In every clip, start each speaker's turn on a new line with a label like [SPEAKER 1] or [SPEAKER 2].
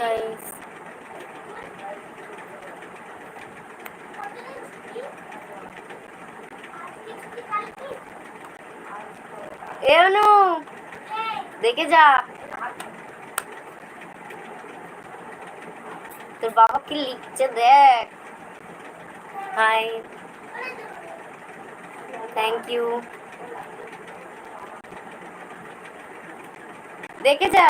[SPEAKER 1] Guys এ দেখে যা। তোর বাবা কি লিখছে দেখ। হাই থ্যাংক ইউ দেখে যা।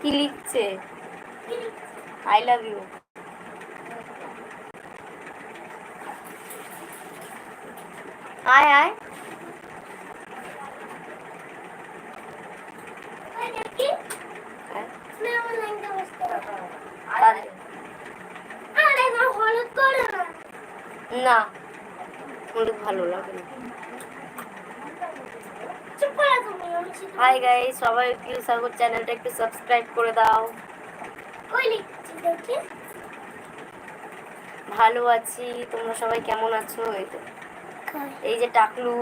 [SPEAKER 1] কি লিখছে? আই লাভ ইউ আয় আয়। না। হলুদ ভালো লাগে না। হাই গাই সবাই একটু সাগর চ্যানেলটা একটু সাবস্ক্রাইব করে দাও। ভালো আছি তোমরা সবাই কেমন আছো? এই তো। এই যে টাকলু।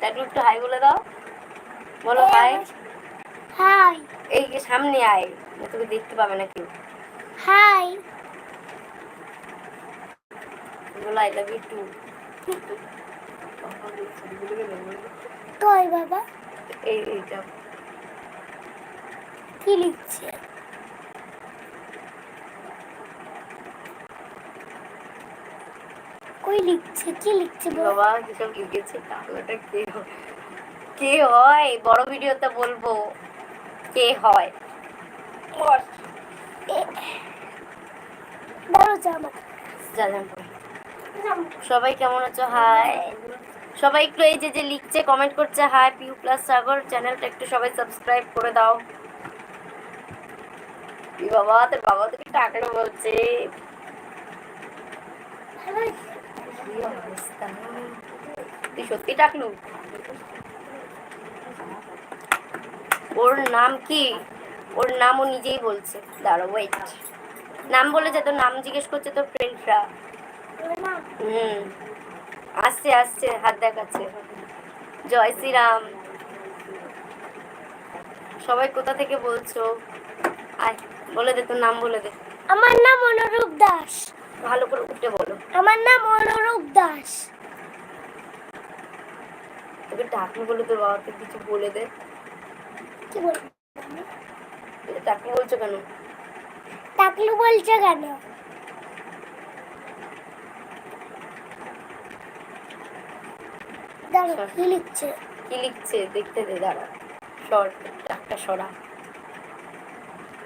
[SPEAKER 1] টাকলু একটু হাই বলে দাও। বলো হাই
[SPEAKER 2] হাই
[SPEAKER 1] এই যে সামনে আয় তোকে দেখতে পাবে না কেউ।
[SPEAKER 2] হাই
[SPEAKER 1] বলো আই লাভ ইউ টু
[SPEAKER 2] কই বাবা
[SPEAKER 1] এই এইটা
[SPEAKER 2] কি লিখছে? কই লিখছে? কি লিখছে বাবা
[SPEAKER 1] কিসব লিখেছে? কে হয়? কে হয়? বড় ভিডিওতে বলব। কে হয়? সবাই কেমন আছো? হাই। সবাই একটু এই যে যে লিখছে কমেন্ট করছে হাই পিউ প্লাস সাগর চ্যানেলটা একটু সবাই সাবস্ক্রাইব করে দাও। বাবা তোর বাবা তোকে টাকলো বলছে? তুই সত্যি টাকলু ওর নাম কি? ওর নাম ও নিজেই বলছে। দাঁড়ো ওয়েট নাম বলেছে তোর নাম জিজ্ঞেস করছে তোর ফ্রেন্ডরা হুম। আসছে আসছে হাত দেখাচ্ছে। জয় শ্রীরাম। সবাই কোথা থেকে বলছো? আয় বলে দে তোর নাম বলে দে।
[SPEAKER 2] আমার নাম অনুরূপ দাস।
[SPEAKER 1] ভালো করে উঠে বলো।
[SPEAKER 2] আমার নাম অনুরূপ দাস।
[SPEAKER 1] তোকে টাকলু বলে তোর বাবাকে কিছু বলে দে।
[SPEAKER 2] কি বল
[SPEAKER 1] এটা টাকলু বলছো কেন?
[SPEAKER 2] টাকলু বলছে কেন? দাঁড়ো কি লিখছে?
[SPEAKER 1] কি লিখছে? দেখতে দে দাঁড়া সর টাকটা সরা।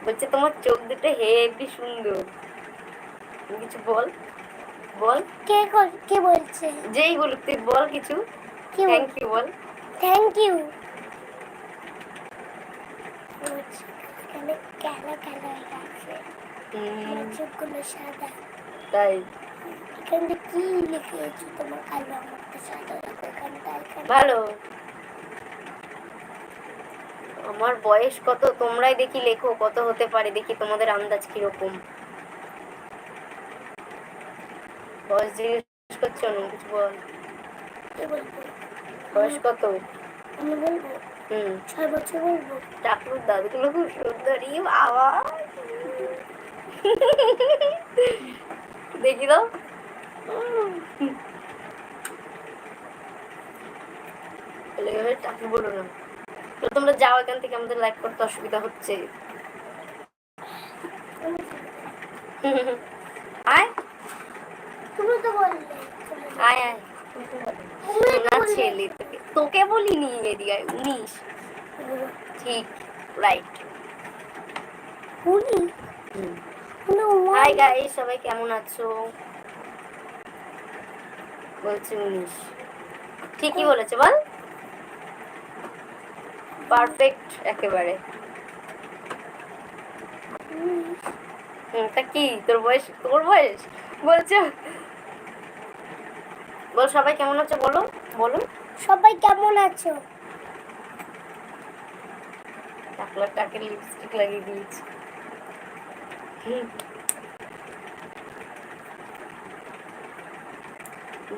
[SPEAKER 1] বলছে তোমার চোখ দুটো হেবি সুন্দর। কিছু বল? বল।
[SPEAKER 2] কে কে বলছে?
[SPEAKER 1] যেই বলুক তুই বল কিছু।
[SPEAKER 2] বল
[SPEAKER 1] থ্যাংক ইউ বল।
[SPEAKER 2] থ্যাংক ইউ কালো কালো হয়ে গেছে চোখগুলো সাদা।
[SPEAKER 1] তাই।
[SPEAKER 2] এখানটা কি লিখেছো? তোমার কালো আমারটা সাদা দেখো এখানটা
[SPEAKER 1] ভালো। আমার বয়স কত? তোমরাই দেখি লেখো কত হতে পারে? দেখি তোমাদের আন্দাজ কীরকম। বয়স জিজ্ঞেস করছ না কিছু বল। বয়স কত?
[SPEAKER 2] আমি বলব?
[SPEAKER 1] হুম।
[SPEAKER 2] ছয় বছর বলব?
[SPEAKER 1] দাদুগুলো খুব সুন্দর বাবা। দেখি দাও। বলে, বলো না। তোমরা যাও এখান থেকে আমাদের লাইক করতে অসুবিধা হচ্ছে। আয়।
[SPEAKER 2] তুমি তো বললে।
[SPEAKER 1] আয় আয়। না ছেলে তোকে। বলিনি এদিকে উনিশ। ঠিক রাইট
[SPEAKER 2] উনি উনি
[SPEAKER 1] হাই গাইস সবাই কেমন আছো? বলছি উনিশ। ঠিকই বলেছে বল। পারফেক্ট একেবারে। তা কি? তোর বয়স তোর বয়স? বলছো। বল সবাই কেমন আছো বলো বলো।
[SPEAKER 2] সবাই কেমন আছো?
[SPEAKER 1] লিপস্টিক লাগিয়ে দিয়েছি।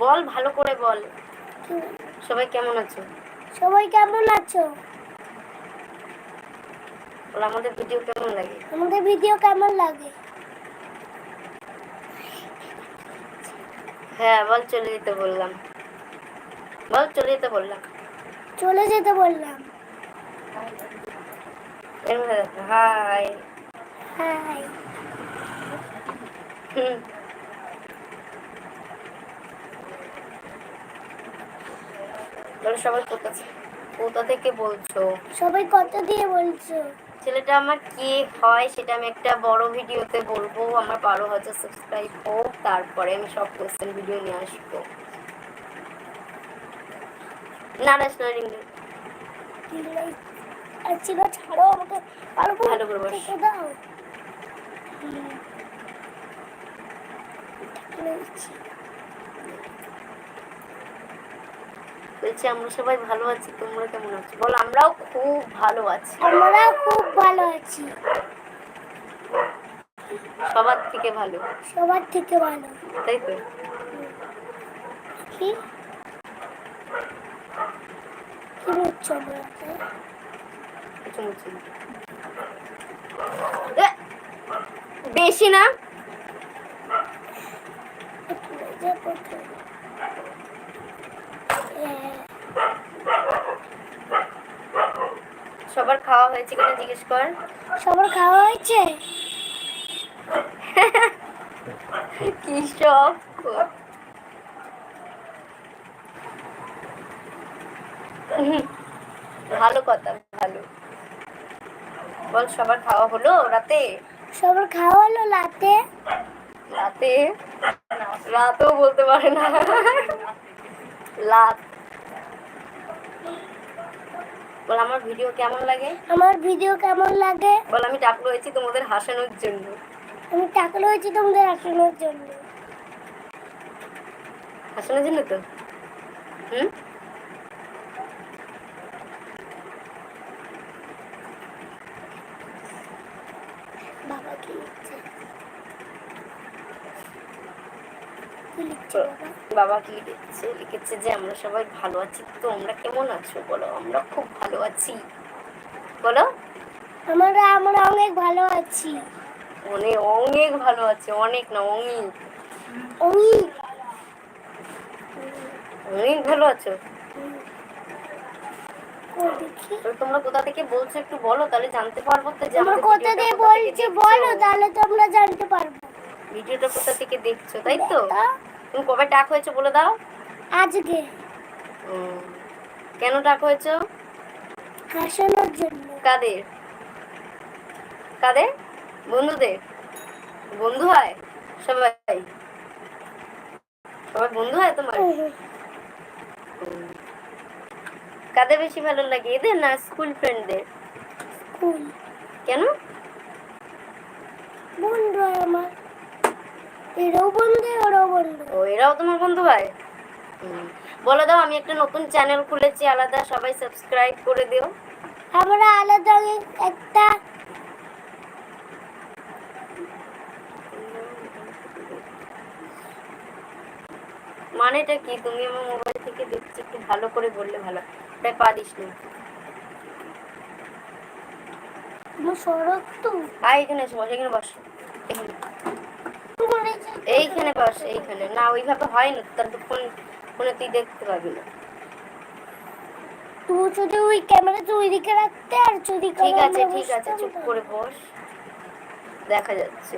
[SPEAKER 1] বল ভালো করে বল। সবাই কেমন আছো?
[SPEAKER 2] সবাই কেমন আছো?
[SPEAKER 1] আমাদের ভিডিও কেমন লাগে?
[SPEAKER 2] আমাদের ভিডিও কেমন লাগে?
[SPEAKER 1] হ্যাঁ বল চলে যেতে বললাম। বল চলে যেতে বললাম।
[SPEAKER 2] চলে যেতে বললাম।
[SPEAKER 1] হাই
[SPEAKER 2] হাই
[SPEAKER 1] হুম বলো সবাই কোথা কোথা থেকে বলছো?
[SPEAKER 2] সবাই কত দিয়ে বলছো।
[SPEAKER 1] ছেলেটা আমার কে হয় সেটা আমি একটা বড় ভিডিওতে বলব। আমার বারো হাজার সাবস্ক্রাইব হোক তারপরে আমি সব কোশ্চেন ভিডিও নিয়ে আসব। না ন্যাশনাল ইংলিশ
[SPEAKER 2] আচ্ছা ছাড়ো আমাকে। ভালো করে
[SPEAKER 1] বস।
[SPEAKER 2] দাও। বলছি।
[SPEAKER 1] আমরা সবাই ভালো আছি তোমরা কেমন আছো? বল আমরাও খুব ভালো আছি।
[SPEAKER 2] আমরাও খুব ভালো আছি।
[SPEAKER 1] সবার থেকে ভালো।
[SPEAKER 2] সবার থেকে ভালো।
[SPEAKER 1] তাই তো?
[SPEAKER 2] কি? কি বুঝছ বলতে
[SPEAKER 1] কিছু মুছি না। বেশি না? সবার খাওয়া হয়েছে কিনা জিজ্ঞেস কর।
[SPEAKER 2] সবার খাওয়া হয়েছে?
[SPEAKER 1] কি সব ভালো কথা ভালো। বল সবার খাওয়া হলো রাতে?
[SPEAKER 2] সবার খাওয়া হলো লাতে?
[SPEAKER 1] রাতে রাতেও বলতে পারে না। রাত বল আমার ভিডিও কেমন লাগে?
[SPEAKER 2] আমার ভিডিও কেমন লাগে?
[SPEAKER 1] বল আমি টাকলো হয়েছি তোমাদের হাসানোর জন্য।
[SPEAKER 2] আমি টাকলো হয়েছি তোমাদের হাসানোর জন্য।
[SPEAKER 1] হাসানোর জন্য তো? হুম
[SPEAKER 2] বাবা কি লিখছে কি লিখছে বাবা
[SPEAKER 1] কি লিখছে লিখেছে যে আমরা সবাই ভালো আছি তোমরা কেমন আছো? বলো আমরা খুব ভালো আছি। বলো।
[SPEAKER 2] আমরা আমরা অনেক ভালো আছি।
[SPEAKER 1] অনেক অনেক ভালো আছে অনেক না অনেক
[SPEAKER 2] অনেক
[SPEAKER 1] অনেক ভালো আছো? তোমরা কোথা থেকে বলছো একটু বলো তাহলে জানতে পারব তো
[SPEAKER 2] আমরা কোথা
[SPEAKER 1] ভিডিওটা কোথা থেকে
[SPEAKER 2] বলছি
[SPEAKER 1] দেখছ।
[SPEAKER 2] বলো তাহলে জানতে পারব।
[SPEAKER 1] ভিডিওটা কোথা থেকে দেখছ তাই তা? তুমি কবে টাক হয়েছে বলে দাও।
[SPEAKER 2] আজকে।
[SPEAKER 1] কেন টাক হয়েছে?
[SPEAKER 2] হাসানোর জন্য।
[SPEAKER 1] কাদের? কাদের? বন্ধুদের? বন্ধু হয়? সবাই? সবাই বন্ধু হয় তোমার। কাদের বেশি ভালো লাগে এদের না স্কুল ফ্রেন্ডদের
[SPEAKER 2] স্কুল।
[SPEAKER 1] কেন?
[SPEAKER 2] বন্ধু আমার। এরাও বন্ধু ওরাও বন্ধু।
[SPEAKER 1] ও এরাও তোমার বন্ধু হুম। বলে দাও আমি একটা নতুন চ্যানেল খুলেছি আলাদা সবাই সাবস্ক্রাইব করে দিও।
[SPEAKER 2] আমরা আলাদা একটা
[SPEAKER 1] মানেটা কি? তুমি আমার মোবাইল থেকে দেখছি একটু ভালো করে বললে ভালো ওটাই পারিস না।
[SPEAKER 2] সড়ক তো।
[SPEAKER 1] আয় এখানে এসে বস এখানে বস এখানে
[SPEAKER 2] তোমার এই যে-
[SPEAKER 1] এইখানে বস এইখানে। না ওইভাবে হয় না তার ফোন ফোনে তুই দেখতে পাবি না।
[SPEAKER 2] তুই যদি ওই ক্যামেরা তুই ওইদিকে রাখতে আর যদি
[SPEAKER 1] ঠিক আছে ঠিক আছে চুপ করে বস। দেখা যাচ্ছে।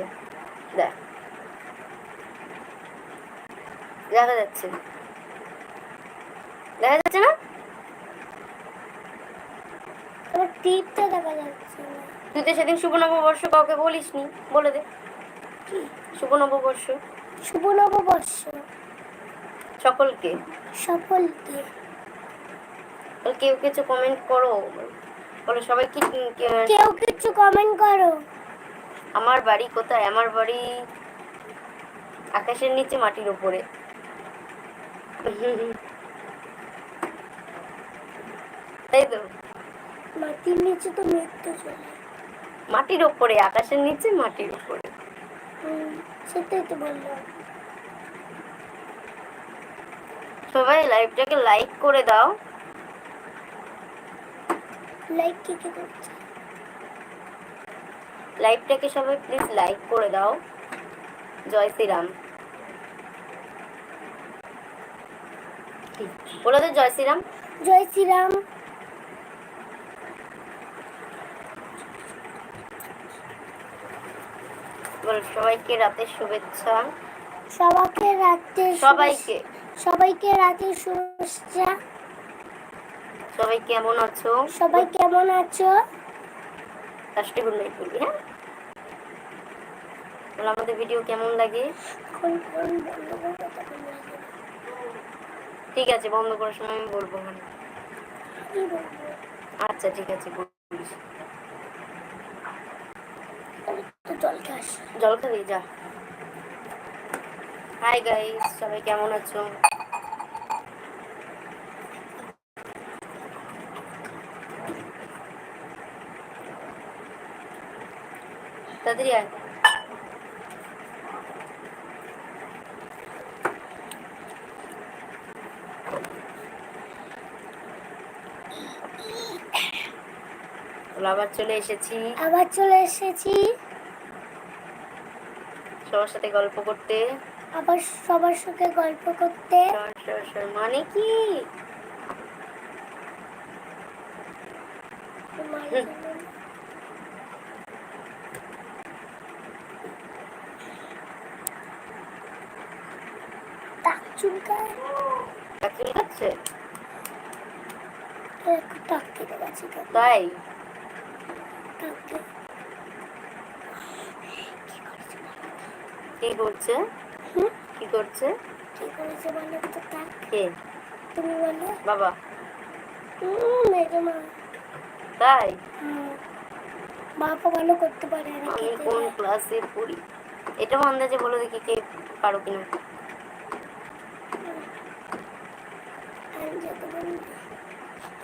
[SPEAKER 1] দেখ। দেখা যাচ্ছে। দেখা যাচ্ছে না?
[SPEAKER 2] আমার টিপটা দেখা যাচ্ছে
[SPEAKER 1] তুই তো সেদিন শুভ নববর্ষ কাউকে বলিসনি বলে দে। শুভ নববর্ষ।
[SPEAKER 2] শুভ নববর্ষ।
[SPEAKER 1] সকলকে।
[SPEAKER 2] সকলকে।
[SPEAKER 1] কেউ কিছু কমেন্ট করো? বলো সবাই কি
[SPEAKER 2] কেউ কিছু কমেন্ট করো।
[SPEAKER 1] আমার বাড়ি কোথায়? আমার বাড়ি আকাশের নিচে মাটির উপরে। তাই তো।
[SPEAKER 2] মাটির নিচে তো তো চলে।
[SPEAKER 1] মাটির উপরে আকাশের নিচে মাটির উপরে।
[SPEAKER 2] সেটাই তো বললাম
[SPEAKER 1] সবাই লাইভটাকে লাইক করে দাও।
[SPEAKER 2] লাইক কি কি করছে?
[SPEAKER 1] লাইভটাকে সবাই প্লিজ লাইক করে দাও। জয় শ্রীরাম। বলো তো জয় শ্রীরাম।
[SPEAKER 2] জয় শ্রীরাম।
[SPEAKER 1] বলো সবাইকে রাতের শুভেচ্ছা।
[SPEAKER 2] সবাইকে রাতে
[SPEAKER 1] সবাইকে।
[SPEAKER 2] সবাইকে রাতে শুভেচ্ছা।
[SPEAKER 1] সবাই কেমন আছো?
[SPEAKER 2] সবাই কেমন আছো?
[SPEAKER 1] লাস্টে গুড নাইট বলবি হ্যাঁ? বলো আমাদের ভিডিও কেমন লাগে। ঠিক আছে বন্ধ করার সময় আমি বলব
[SPEAKER 2] বলব।
[SPEAKER 1] আচ্ছা ঠিক আছে বলিস
[SPEAKER 2] তো জল খাস
[SPEAKER 1] জল খাবি যা। হাই গাইস সবাই কেমন আছো? তাড়াতাড়ি আবার চলে এসেছি।
[SPEAKER 2] আবার চলে এসেছি।
[SPEAKER 1] সবার সাথে গল্প করতে।
[SPEAKER 2] আবার সবার সাথে গল্প করতে।
[SPEAKER 1] মানে কি?
[SPEAKER 2] তোমার
[SPEAKER 1] হুম।
[SPEAKER 2] জন্য। টাক চুলকায়
[SPEAKER 1] চাকরি খাচ্ছে
[SPEAKER 2] একটু টাক থেকে গেছে তো
[SPEAKER 1] তাই
[SPEAKER 2] টাকে
[SPEAKER 1] কি করছে? কি করছে?
[SPEAKER 2] কি করেছে বলো তো টাক
[SPEAKER 1] কে?
[SPEAKER 2] তুমি বলো।
[SPEAKER 1] বাবা।
[SPEAKER 2] হুম মেজো মা।
[SPEAKER 1] তাই।
[SPEAKER 2] বাবা ভালো করতে পারে না
[SPEAKER 1] আমি কোন ক্লাসে পড়ি? এটাও আন্দাজে বলে দেখি কে পারো কিনা।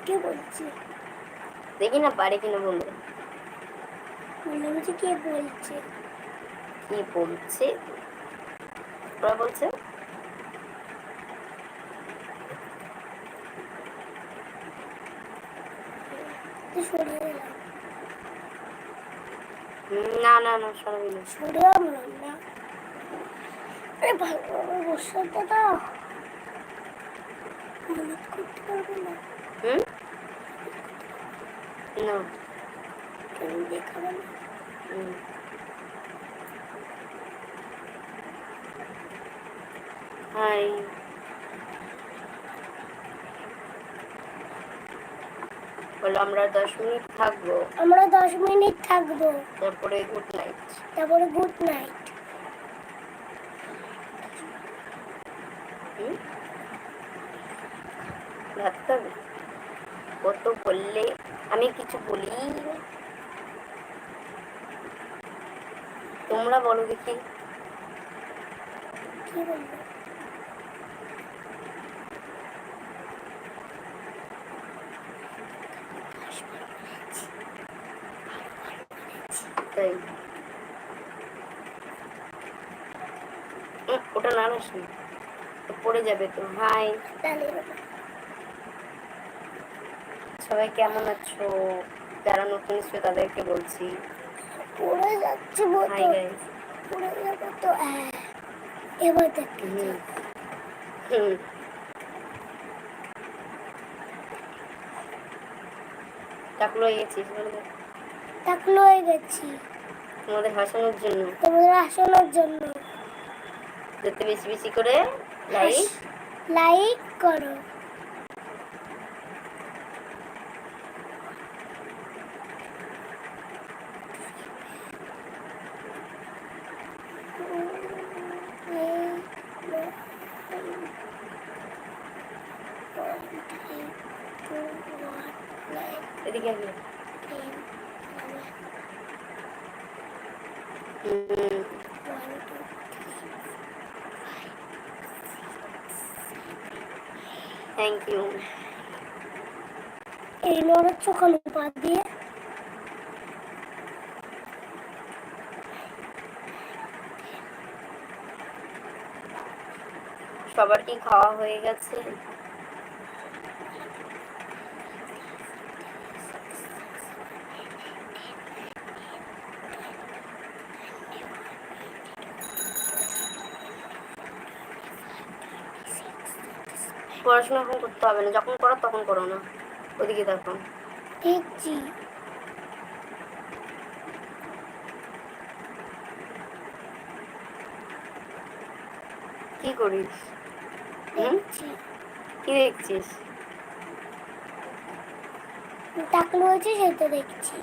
[SPEAKER 2] কে বলছে?
[SPEAKER 1] দেখি না পারে কিনা বন্ধু।
[SPEAKER 2] বললাম যে কে বলছে?
[SPEAKER 1] কি বলছে? ওরা বলছে? না না না সরাবি না।
[SPEAKER 2] সরে না। আরে ভালোভাবে বসাতে দাও। মনে করতে পারব না?
[SPEAKER 1] হুম? না।
[SPEAKER 2] কেন দেখাবে না?
[SPEAKER 1] হুম। হাই বলো আমরা দশ মিনিট থাকব।
[SPEAKER 2] আমরা দশ মিনিট থাকব।
[SPEAKER 1] তারপরে গুড নাইট
[SPEAKER 2] তারপরে গুড নাইট
[SPEAKER 1] ভাত খাবে কত বললে আমি কিছু বলি। তোমরা বলো দেখি।
[SPEAKER 2] কি বলব
[SPEAKER 1] তাই উম, ওটা না তো পড়ে যাবে তো। হাই সবাই কেমন আছো? যারা নতুন এসছো তাদেরকে বলছি।
[SPEAKER 2] পড়ে যাচ্ছে
[SPEAKER 1] হাই গাইস
[SPEAKER 2] পড়ে যাবে তো। হ্যাঁ। এবার দেখতে
[SPEAKER 1] হুম। টাকলো হয়ে গেছিস
[SPEAKER 2] টাকলো হয়ে গেছি।
[SPEAKER 1] তোমাদের হাসানোর জন্য।
[SPEAKER 2] তোমাদের হাসানোর জন্য।
[SPEAKER 1] যাতে বেশি বেশি করে লাইক
[SPEAKER 2] লাইক করো।
[SPEAKER 1] এদিকে হুম। থ্যাংক ইউ
[SPEAKER 2] এই লড়ার চোখালো পা দিয়ে।
[SPEAKER 1] সবার কি খাওয়া হয়ে গেছে। পড়াশোনা এখন করতে হবে না। যখন করো তখন করো না। ওদিকে দেখো।
[SPEAKER 2] দেখছি।
[SPEAKER 1] কি করিস? কি দেখছিস?
[SPEAKER 2] টাকলু হয়েছে সেটা দেখছি।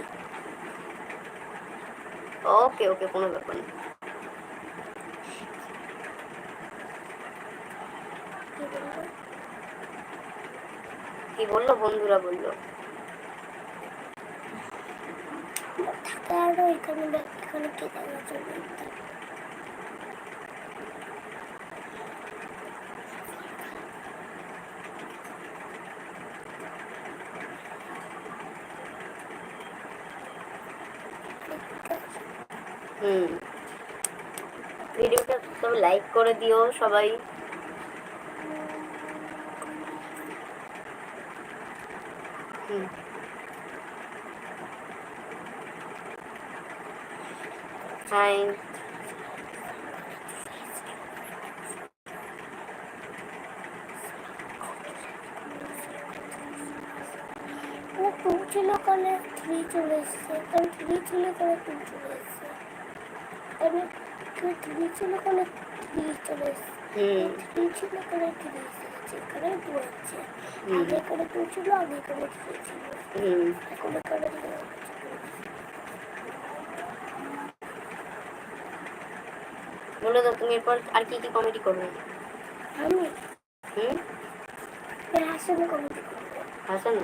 [SPEAKER 1] ওকে ওকে কোনো ব্যাপার না
[SPEAKER 2] কি বলব?
[SPEAKER 1] কি বলল বন্ধুরা বলল।
[SPEAKER 2] আরও এখানে এখানে কে দেখা চলে
[SPEAKER 1] হুম। ভিডিওটা তবে লাইক করে দিও সবাই হুম
[SPEAKER 2] টু ছিল কানে থ্রি চলে এসছে। কারণ থ্রি ছিল কানে টু চলে এসছে। কারণ থ্রি ছিল কানে থ্রি চলে এসছে। থ্রি ছিল কানে থ্রি এসেছে। এখানে টু আছে। আগে করে টু ছিল আগে করে থ্রি ছিল। এখন করে
[SPEAKER 1] বলে দাও তুমি এরপর আর কি কি কমেডি করবে?
[SPEAKER 2] আমি?
[SPEAKER 1] হুম?
[SPEAKER 2] হাসনে করব।
[SPEAKER 1] হাসানো?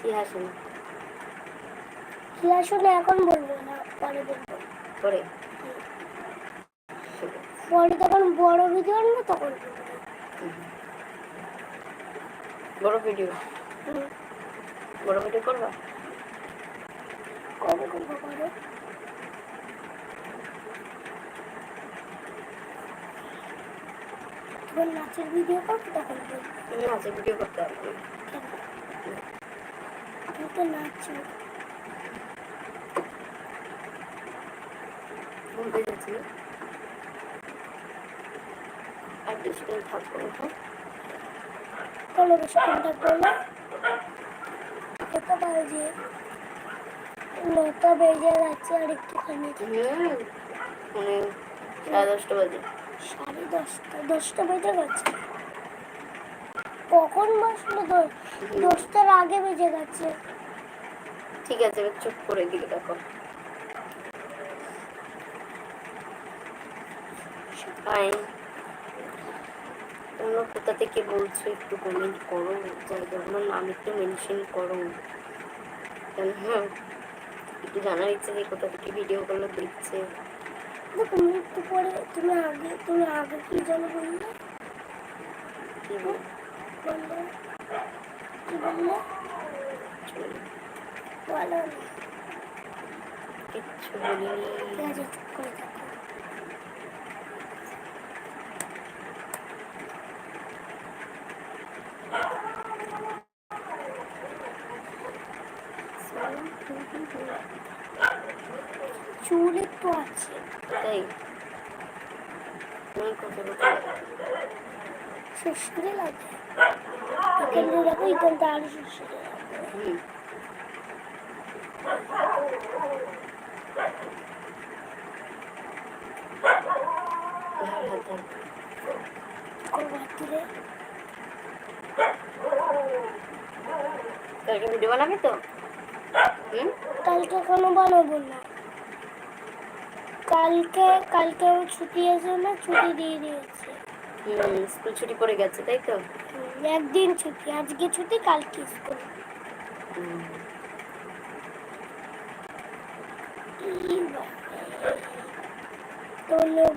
[SPEAKER 1] কি হাসানো
[SPEAKER 2] কি আসলে এখন বলব না পরে বলব
[SPEAKER 1] করে
[SPEAKER 2] পরে তখন বড় ভিডিও আনব তখন
[SPEAKER 1] বড় ভিডিও। বড় ভিডিও করবা?
[SPEAKER 2] কবে করব পরে নাচের ভিডিও করব তখন
[SPEAKER 1] নাচের ভিডিও করতে পারবে
[SPEAKER 2] আমি তো নাচছি
[SPEAKER 1] পেয়ে যাচ্ছে আর বেশি দিন থাকব হ্যাঁ
[SPEAKER 2] কোনো বেশি কন্ট্যাক্ট করলে কত বাজে নটা বেজে গেছে আর একটুখানি।
[SPEAKER 1] হুম মানে সাড়ে দশটা বাজে।
[SPEAKER 2] দশটা দশটা বেজে গেছে। কখন বসল দশ দশটার আগে বেজে গেছে।
[SPEAKER 1] ঠিক আছে চুপ করে দিকে দেখো। হাই তোমরা কোথা থেকে বলছো একটু কমেন্ট করো। জায়গা আমার নাম একটু মেনশন করো। কেন একটু জানার ইচ্ছে যে কোথা থেকে ভিডিওগুলো দেখছে।
[SPEAKER 2] তুমি পরে তুমি আগে তুমি আগে কি যেন বললে?
[SPEAKER 1] কি
[SPEAKER 2] বললে? কি বললে? বলো
[SPEAKER 1] কিচ্ছু বলিনি।
[SPEAKER 2] ঠিক আছে চুপ করে থাকো চুল একটু আছে
[SPEAKER 1] তাই তুমি কত
[SPEAKER 2] শ্বশুরে লাগে এখানটা দেখো এখানটা আরও তুলে
[SPEAKER 1] কালকে ভিডিও বানাবি তো?
[SPEAKER 2] কালকে কোনো বানাবো না। কালকে কালকে ও ছুটি আছে না ছুটি দিয়ে দিয়েছে।
[SPEAKER 1] হুম স্কুল ছুটি পড়ে গেছে তাই তো?
[SPEAKER 2] একদিন ছুটি আজকে ছুটি কালকে স্কুল। তো লোক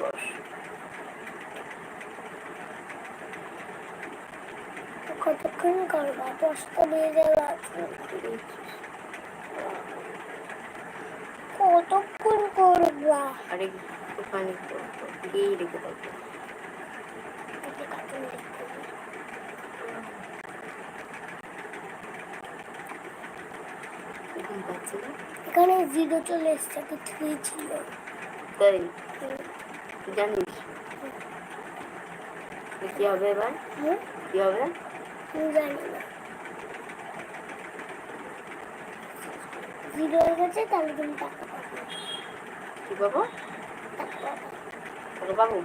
[SPEAKER 1] বস
[SPEAKER 2] কতক্ষণ করবা? দশটা বেজে গেছে কতক্ষণ করবা?
[SPEAKER 1] আর একটুখানি দিয়েই রেখে দেবো। এখন
[SPEAKER 2] জিরো চলে এসছে থ্রি ছিল।
[SPEAKER 1] তুই? জানিস? কি হবে এবার? কি হবে?
[SPEAKER 2] জিরো হয়ে গেছে তাহলে তুমি টাকা
[SPEAKER 1] কি পাবো।
[SPEAKER 2] টাকা পাবে
[SPEAKER 1] টাকা পাবো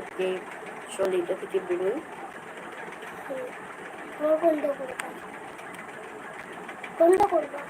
[SPEAKER 1] ওকে এটা থেকে
[SPEAKER 2] হুম। আমার বন্ধ করব বন্ধ করবা।